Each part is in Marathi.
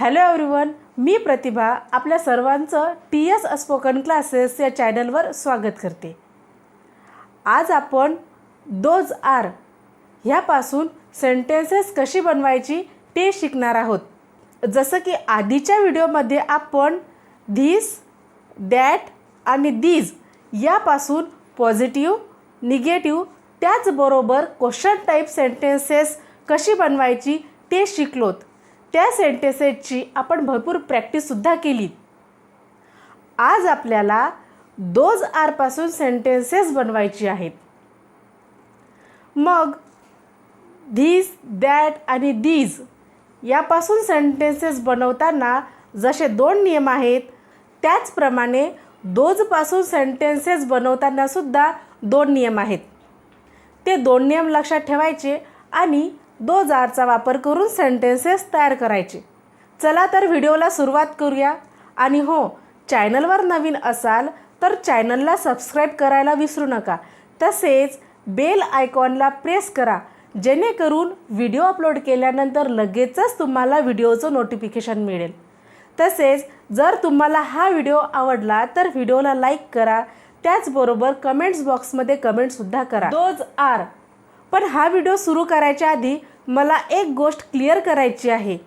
हॅलो एव्हरीवन मी प्रतिभा आपल्या सर्वांचं टी एस स्पोकन क्लासेस या चॅनलवर स्वागत करते. आज आपण दोज आर ह्यापासून सेंटेन्सेस कशी बनवायची ते शिकणार आहोत. जसं की आधीच्या व्हिडिओमध्ये आपण धिस दॅट आणि दीज यापासून पॉझिटिव्ह निगेटिव्ह त्याचबरोबर क्वेश्चन टाईप सेंटेन्सेस कशी बनवायची ते शिकलोत. त्या सेंटेसेसची आपण भरपूर प्रॅक्टिससुद्धा केली आज आपल्याला दोज आरपासून सेंटेन्सेस बनवायची आहेत. मग धीस दॅट आणि दीज यापासून सेंटेन्सेस बनवताना जसे दोन नियम आहेत त्याचप्रमाणे दोजपासून सेंटेन्सेस बनवतानासुद्धा दोन नियम आहेत. ते दोन नियम लक्षात ठेवायचे आणि दो आरचा वापर करून सेंटेन्सेस तयार करायचे. चला तर व्हिडिओला सुरुवात करूया. आणि हो चॅनलवर नवीन असाल तर चॅनलला सबस्क्राईब करायला विसरू नका. तसेच बेल आयकॉनला प्रेस करा. जेणेकरून व्हिडिओ अपलोड केल्यानंतर लगेचच तुम्हाला व्हिडिओचं नोटिफिकेशन मिळेल. तसेच जर तुम्हाला हा व्हिडिओ आवडला तर व्हिडिओला लाईक करा. त्याचबरोबर कमेंट्स बॉक्समध्ये कमेंटसुद्धा करा. दोज आर पण हा व्हिडिओ सुरू करायच्या आधी मला एक गोष्ट क्लिअर करायची आहे.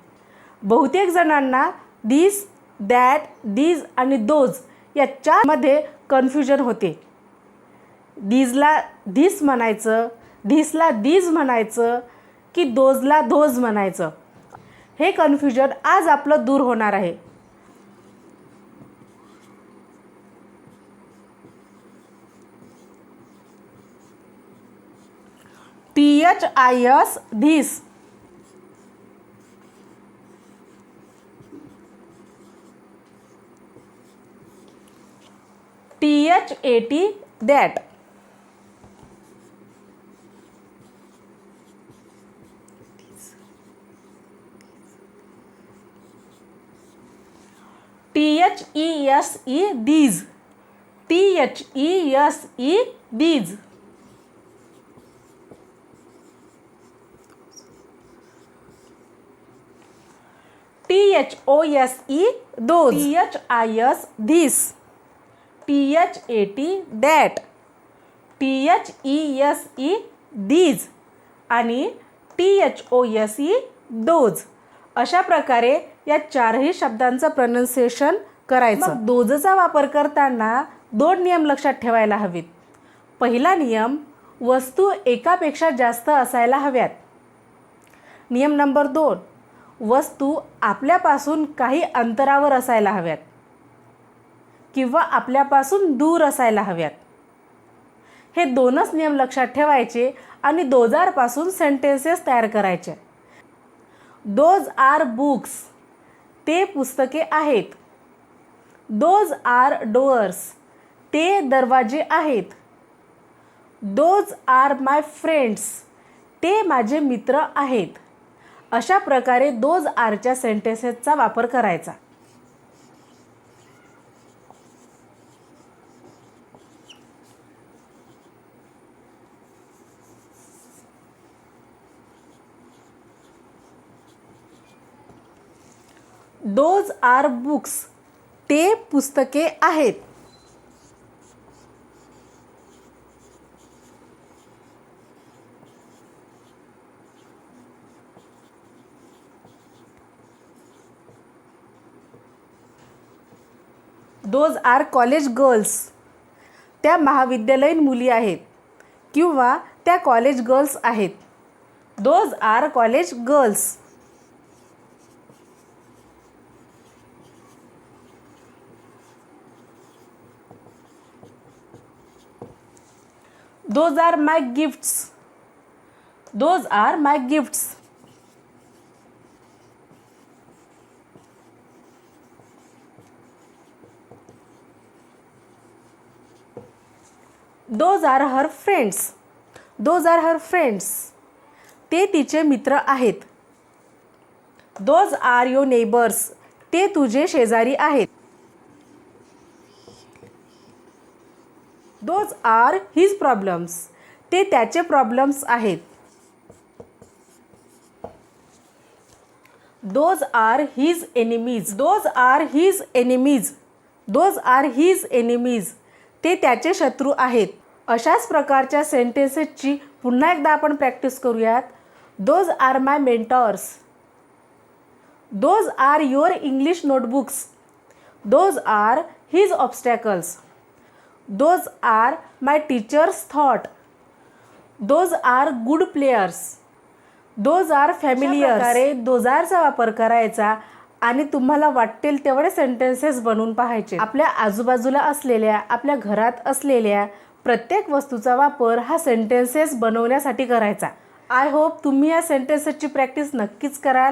बहुतेक जणांना दिस दॅट दीज आणि दोज या चारमध्ये कन्फ्युजन होते. दीजला धीस म्हणायचं धीसला दीज म्हणायचं की दोजला धोज म्हणायचं. हे कन्फ्युजन आज आपलं दूर होणार आहे. H I S this T H A T that T H E S E these T H E S E these T H O S E those T H I S this T H A T that T H E S E these आणि T H O S E those अशा प्रकारे या चारही शब्दांचं प्रनन्सिएशन करायचं. दोजचा वापर करताना दोन नियम लक्षात ठेवायला हवेत. पहिला नियम वस्तू एकापेक्षा जास्त असायला हव्यात. नियम नंबर दोन वस्तू आपल्यापासून काही अंतरावर असायला हव्यात. किंवा आपल्यापासून दूर असायला हव्यात. हे दोनच नियम लक्षात ठेवायचे आणि दोजारपासून सेंटेन्सेस तयार करायचे. दोज आर बुक्स ते पुस्तके आहेत. दोज आर डोअर्स ते दरवाजे आहेत. दोज आर माय फ्रेंड्स ते माझे मित्र आहेत. अशा प्रकारे दोज आरच्या सेंटेन्सेसचा वापर करायचा. दोज आर बुक्स ते पुस्तके आहेत. दोज आर कॉलेज गर्ल्स त्या महाविद्यालयीन मुली आहेत किंवा त्या कॉलेज गर्ल्स आहेत. Those are college girls those are my gifts those are my gifts those are her friends those are her friends ते तिचे मित्र आहेत. दोज आर युअर नेबर्स ते तुझे शेजारी आहेत. दोज आर हिज प्रॉब्लेम्स ते त्याचे प्रॉब्लेम्स आहेत. Those are his enemies those are his enemies those are his enemies ते त्याचे शत्रू आहेत. अशाच प्रकारच्या सेंटेन्सेसची पुन्हा एकदा आपण प्रॅक्टिस करूयात. Those are my mentors those are your English notebooks those are his obstacles those are my teachers thought those are good players those are familiar अरे दोजारचा वापर करायचा आणि तुम्हाला वाटेल तेवढे सेंटेन्सेस बनवून पाहायचे. आपल्या आजूबाजूला असलेल्या आपल्या घरात असलेल्या प्रत्येक वस्तूचा वापर हा सेंटेन्सेस बनवण्यासाठी करायचा. आय होप तुम्ही या सेंटेन्सेसची प्रॅक्टिस नक्कीच कराल.